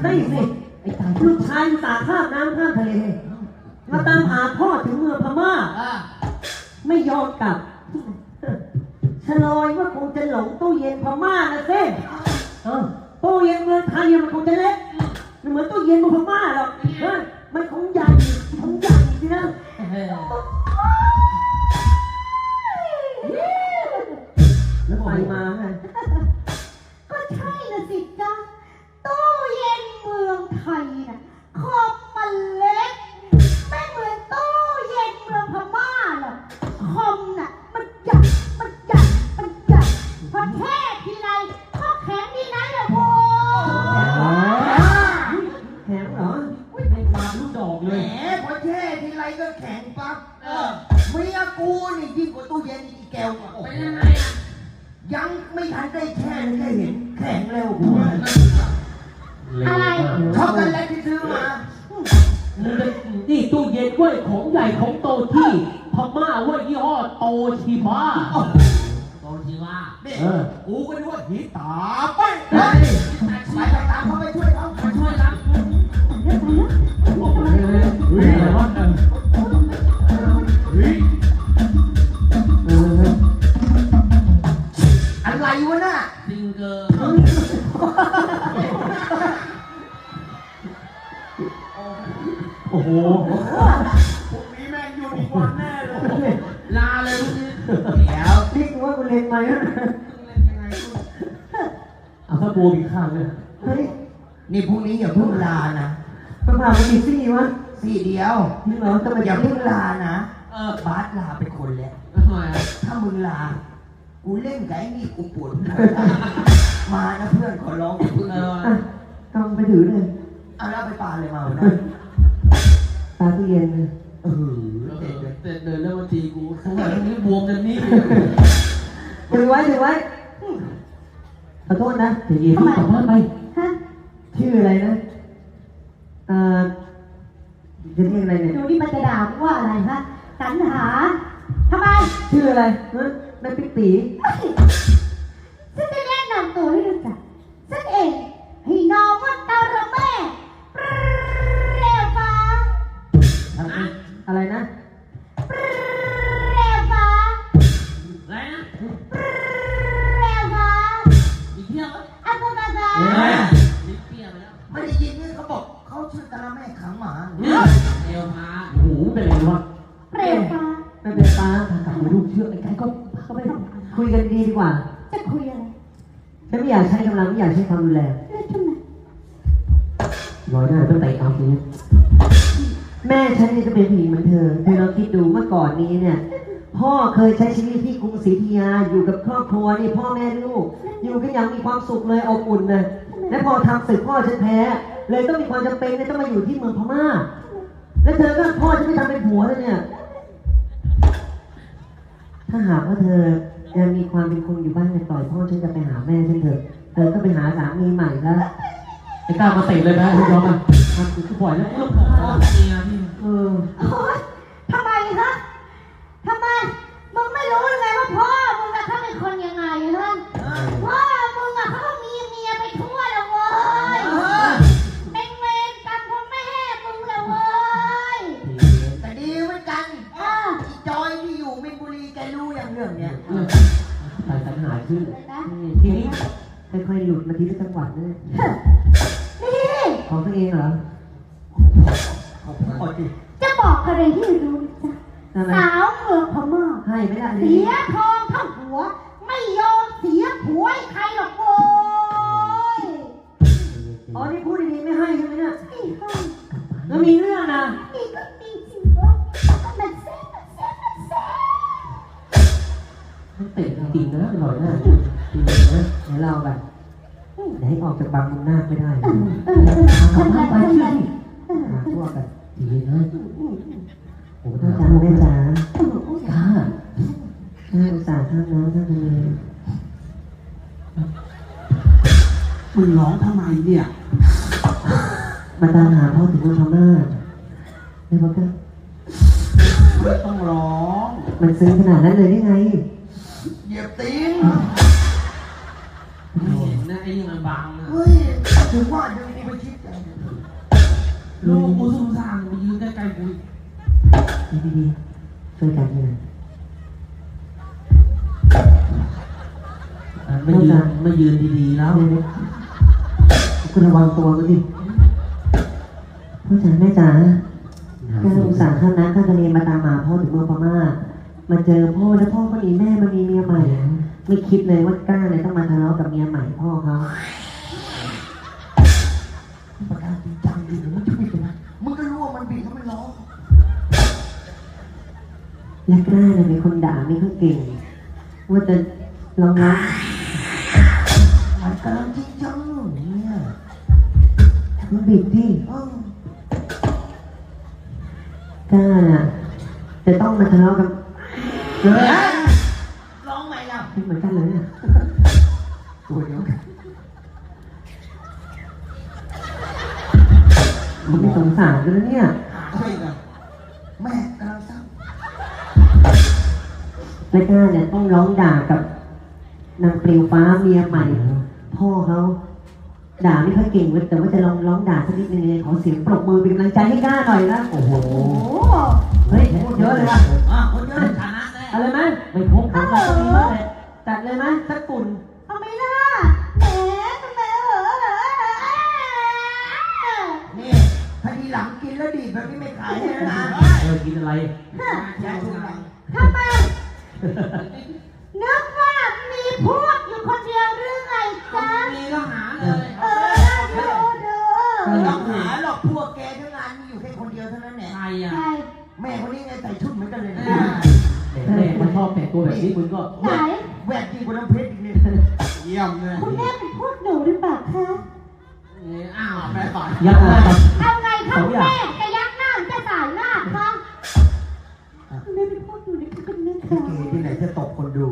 ใช่สิไอ้ตายลูกชายอุตสาห์ข้ามน้ำข้ามทะเลมาตามหาพ่อถึงเมืองพม่า อ่าไม่ยอมกลับชะลอยว่าคงจะหลงตู้เย็นพม่านะเซ่เออตู้เย็นเมืองไทยมันคงจะเล็กไม่เหมือนตู้เย็นเมืองพม่าหรอกเออมันคงใหญ่คงใหญ่สินะเออแล้วไปมาไง ทยน่ะขอบมันเล็ก ไม่เหมือนตู้เย็นเมืองพม่าหรอกคอมน่ะมันใหญ่มันใหญ่มันใหญ่พอเทศทีไรก็แข็งทีนั้นแหละโว้ยแข็งเหรอไม่ความรู้ดอกแหเลมย พอแช่ทีไรก็แข็งปั๊บเออ เมียกูนี่ยิ่งกว่าตู้เย็นอีกแก้วกว่าเป็นยังไงอะยังไม่ทันได้แช่เลยแค่เห็นแข็งแล้วกู อะไรช็อกโกแลตที่ซื้อมานี่ตู้เย็นเว้ยของใหญ่ของโตที่พม่าเว้ยยี่ห้อโตชิบ้าโตชิว่าเนี่ยเออกูก็นึกว่าหีตาไปไปเฮ้ยไปตามเขาไปช่วยเขามาช่วยรับเฮ้ยอะไรว พวกนี้แม่งอยู่อีกวันแน่เลยลาเลยพวกนี้เดี๋ยวนี่กูว่ากูเรียนไหมเล่นยังไงกูเอาถ้าบัวมีข้างเลยเฮ้ยนี่พรุ่งนี้อย่าเพิ่งลานะมาผ่ามันกี่ซี่วะสี่เดียวนี่เหรอทำไมอย่าจะเพิ่งลานะเออบาสลาเป็นคนแล้ว ทำไมอะถ้ามึงลา กูเล่นกับไอ้นี่กูปวดหัวมานะเพื่อนขอร้องอย่าเพิ่งเอเออออะต้องไปถือเลย เอาแล้วไปปาเลยมาวันนะตาตู้เย็นเลยเออเอเด็อดเลยเดินเดินแล้วมาตีกูข้างหลังนี่บวมจนนี่ถือไว้ถือไว้ขอโทษนะเดี๋ยวเย็นพี่กลับบ้านไปฮะชื่ออะไรนะเอ่อจะเรียกอะไรเนี่ยดูนี่มันจะด่ากูว่าอะไรฮะสรรหาทำไมชื่ออะไรฮะแม่ปิ๊กปี เป็นไรวะเร็วฟ้าไม่เป็นป้ากลับมาลูกเชื่อไอ้ไก่ก็ก็ไม่คุยกันดีดีกว่าจะคุยอะไรฉันไม่อยากใช้กำลังไม่อยากใช้ความรุนแรงเรื่องทำไมร้อยหน้าต้องเตะเอาทีนี้แม่ฉันนี่จะเป็นผู้หญิงเหมือนเธอเธอลองคิดดูเมื่อก่อนนี้เนี่ย พ่อเคยใช้ชีวิตที่กรุงศรีธยาอยู่กับครอบครัวนี่พ่อแม่ลูก อยู่กันอย่างมีความสุขเลยอบอุ่นเลยและพอทำศึกพ่อฉันแพ้ เลยต้องมีความจำเป็นที่ต้องมาอยู่ที่เมืองพม่า แล้วเธอก็พ่อฉันไม่ทำเป็นผัวแล้วเนี่ย ถ้าหากว่าเธอยังมีความเป็นคนอยู่บ้านเนี่ยปล่อยพ่อฉันจะไปหาแม่ฉันเถอะ เธอก็ไปหาสามีใหม่แล้วไอ้กล้ามาเตะเลยไหมคุณยอมอะมันคือปล่อยแล้วลูกของพ่อเมียพี่เออ โอ๊ย สียยทองเท่าหัว ไม่ยอมเสียผัวให้ใครหรอกโว้ยอ๋อนี่พูดดีๆไม่ให้ใช่ไหมเนี่ยไอ้ห้องแล้วมีเรื่องนะนี่ก็มีสิวะมันแซ่บมันแซ่บมันแซ่บต้องเตะจริงๆนะร้อยหน้าจริงๆนะเดี๋ยวเราแบบเดี๋ยวให้ออกจากบางมุมหน้าไม่ได้เออเออเออเอาทำไปไมไปทำไมเชื่อดิหาทั่วกันดีนะโอ้พ่อถ้าจ๋าจำแม่จ๋ากล้าน่าอุต ส่าห์ข้ามน้ำข้ามทะเลมึงร้องทำไมเนี่ย มาตามหาพ่อถึงเมืองพม่าแล้วพ่อก็ไม่ต้องร้อง มันซึ้งขนาดนั้นเลยได้ไง เหยียบตีนไม่เห็นนะไอ้นี่มันบางนะเฮ้ยถึงว่าดึงกูไปคิดอะลูกกูสงสารมายืนใกล้ๆกูดีๆช่วยกันเลย ไม่ยืนไม่ยืนดีๆแล้วคุณระวังตัวกันดิพ่อจ๋าแม่จ๋าแม่อุตส่าห์ข้ามน้ำข้ามทะเลมาตามหาพ่อถึงเมืองพม่า มาเจอพ่อแล้วพ่อก็มีแม่มันมีเมียใหม่ ไม่คิดเลยว่ากล้าเลยต้องมาทะเลาะกับเมียใหม่พ่อเขาประการจริงจังดิมึงจะบิดทำไมมึงก็รู้ว่ามันบิดแล้วมันร้องและกล้าเลยเป็นคนด่าไม่ค่อยเก่ง ว่าจะลองรักมั มันบิดดิเออกล้าน่ะจะต้องมาทะเลาะกับเฮ้ยร้องไหมล่ะเหมือนกันเลยเนี่ยตัวเดียวกันมันไม่สงสารกันแล้วเนี่ยใช่กันแม่กำลังเศร้าและกล้าเนี่ยต้องร้องด่ากับนางเปลวฟ้าเมียใหม่ พ่อเขา ด่าไม่ค่อยเก่งเว้ยแต่ว่าจะลองร้องด่าสักนิดนึงเลยขอเสียงปรบมือเป็นกำลังใจให้กล้าหน่อยนะ โอ้โห โอ้เฮ้ยเยอะเลยว่ะอะคนเยอะชนะแน่เอาเลยไหมไม่พกผมมาตรงนี้มาเลยจัดเลยไหมสักปุ่นเอาไหม่ล่ะแหมทำไมเออนี่ถ้าทีหลังกินแล้วดีดแบบนี้ไม่ขายให้แล้วนะเออกินอะไรยายทุกหลังทำไม กดีกว่าน้ำเพชรอีกเนี่ยเยี่ยมเลยคุณแม่เป็นพวกหนูหรือเปล่าคะอ้าวไปก่อนยักษ์อะไรครับเอาไงคะคุณแม่จะยักหน้าหรือจะสายหน้าคะคุณแม่เป็นพวกหนูนะคะคุณแม่ลิค่ะเกที่ไหนจะตกคนดู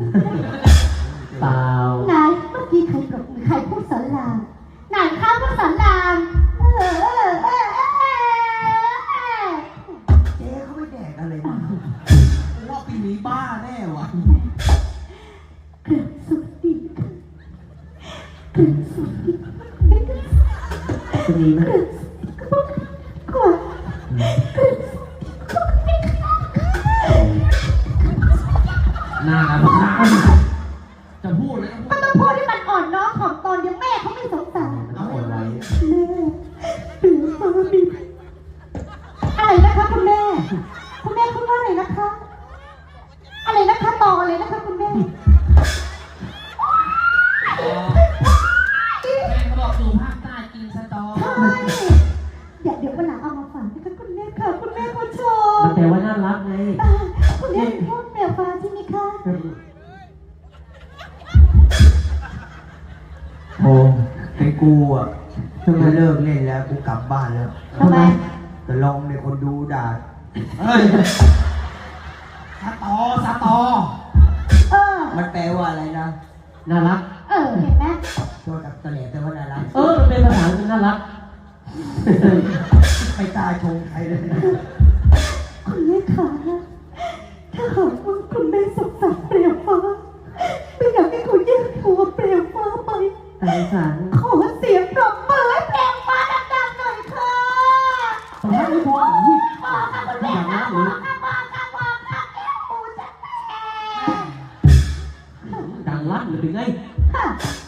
เปล่าไหนเมื่อกี้ใครปรบมือใครพูดสอนรามไหนคะพูดสอนรามเออเออเออเออเออเจ๊เขาไม่แดกอะไรมากูว่าปีนี้บ้าแน่วะ จะมีไหมกว่าหน้ากันพาจะพูดเลยมันต้องพูดที่มันอ่อนน้อมถ่อมตนเดี๋ยวแม่เขาไม่สงสารเอาเอาไว้แม่หรือมามีอะไรนะคะคุณแม่ คุณแม่พูดว่าอะไรนะคะ อะไรนะคะต่ออะไรนะคะคุณแม่ กูอะจะเลิกเล่นแล้วกูกลับบ้านแล้วทำไม แต่ลองในคนดูด่าเฮ้ยสตอสตอ เออ มันแปลว่าอะไรนะ น่ารัก เออ เห็นไหมโทษกับตะเหลแต่ว่าน่ารักเออ มันเป็นภาษาที่น่ารักไม่กล้าชงใครเลยคุณแม่ขาถ้าหากว่าคุณแม่สงสารเปลี่ยวฟ้า ไม่อยากให้คุณแยกตัวเปลี่ยวฟ้าไปตาสารข ตอนนี้พออุ้ยอกค่ะคุณแม่อย่างค่ะนั้นบเลอยกค่ะบอกค่ะบอกค่ะเอวปูจะแตกดังลั่นเลยเป็นไง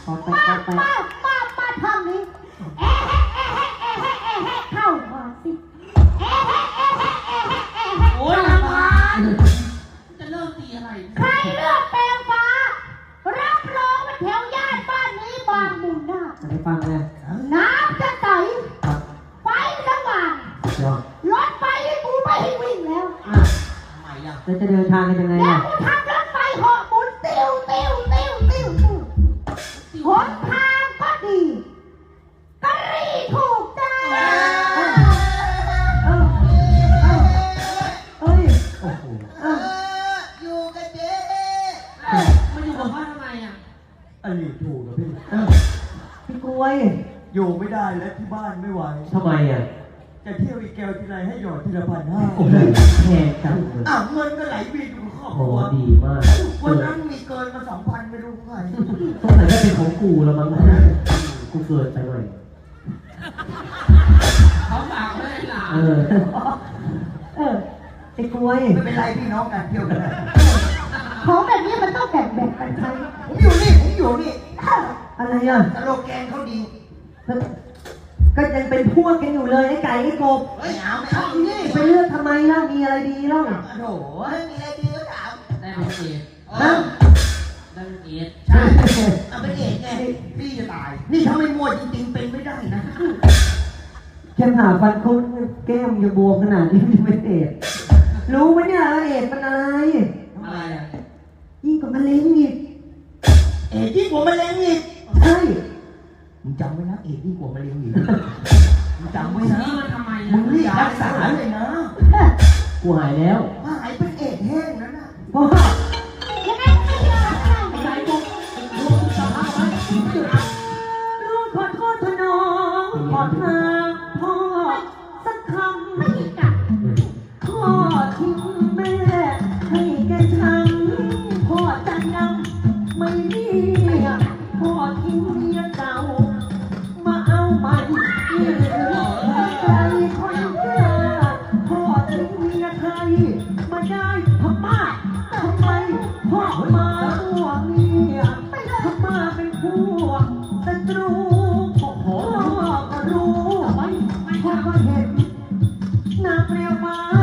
พอไปมาพอไปมามามาทางนี้เอ๊ะเอ๊ะเอ๊ะเอ๊ะเอ๊ะเอ๊ะเข้ามาสิเอ๊ะเอ๊ะเอ๊ะเอ๊ะเอ๊ะโอ้ยเข้าลำมาพานจะเลิกตีอะไร ใครเลือกแปลงฟ้า รับรองว่าแถวย่านบ้านนี้บางมุมหน้าจะไปฟังเลย จะเดินทางกันยังไงแล้วอะกูทำรถไฟเหาะหมุนติ้วติ้วติ้วติ้วติ้วหนทางก็ดีกะรีถูกใจเออเอ้ยโอ้โหเอออยู่กับเจ๊มาอยู่กับพ่อทำไมอะอันนี้ถูกนะพี่ เออพี่กล้วยอยู่ไม่ได้แล้วที่บ้านไม่ไหว ทำไมอะ จะเที่ยวอีกแกวทีไรให้หยอดทีละพันห้าโอ้โหแพงจังเลยอะเงินก็ไหลเวีดูข้ครอบคโอ้รัวดีมากวันนั้นมีเกินมาสองพันไม่รู้ใครต้องไหนก็เป็นของกูแล้วมั้งกูเกินไปหน่อยเขาฝากไว้ให้หลานเออเออไอ้กล้วยไม่เป็นไรพี่น้องกันเที่ยวกันได้ของแบบนี้มันต้องแบ่งแบ่งกันใช้ผมอยู่นี่ผมอยู่นี่อะไรอะสโลแกนเขาดี ก็ยังเป็นพวกกันอยู่เลยไอ้ไก่ไอ้กบไฮ้เอาไม่เอาอีนี่ไปเลือกทำไมเล่ามีอะไรดีเล่าโอ้โหไม่มีอะไรดีก็ถามได้เป็นเอดนะได้เป็นเอดใช่เอาเป็นเอดไงพี่จะตาย นี่ถ้าไม่มัวจริงๆเป็นไม่ได้นะแค่ผ่าฟันคนแก้มจะบวมขนาดนี้ไม่เป็เอดรู้ไหมเนี่ยเอกเป็นอะไรอะไรอะยิ่งกว่ามะเร็งอีกเอดยิ่งกว่ามะเร็ง เอกที่กลัวมะเร็งอยู่มึงจำไว้นะ มันทำไมมึงรีบรักษาเลยนะ กูหายแล้วหายเป็นเอกแห้งนั่นน่ะลูกขอโทษทนอขอทางพ่อสักคำไม่กัดพ่อทิ้ง ណាព្រាវម៉ា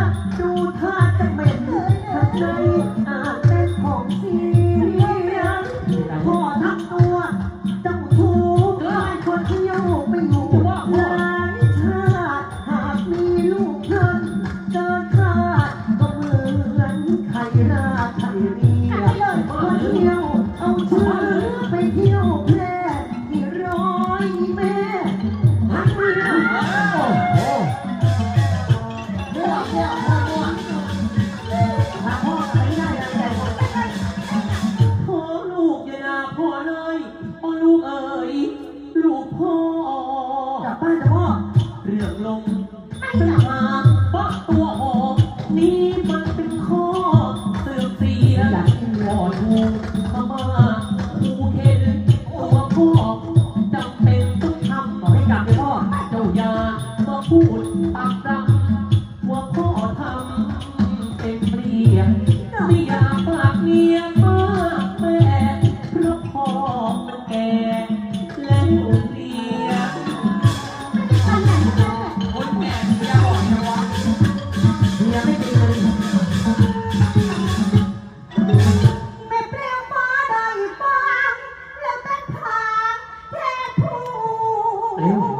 Eu?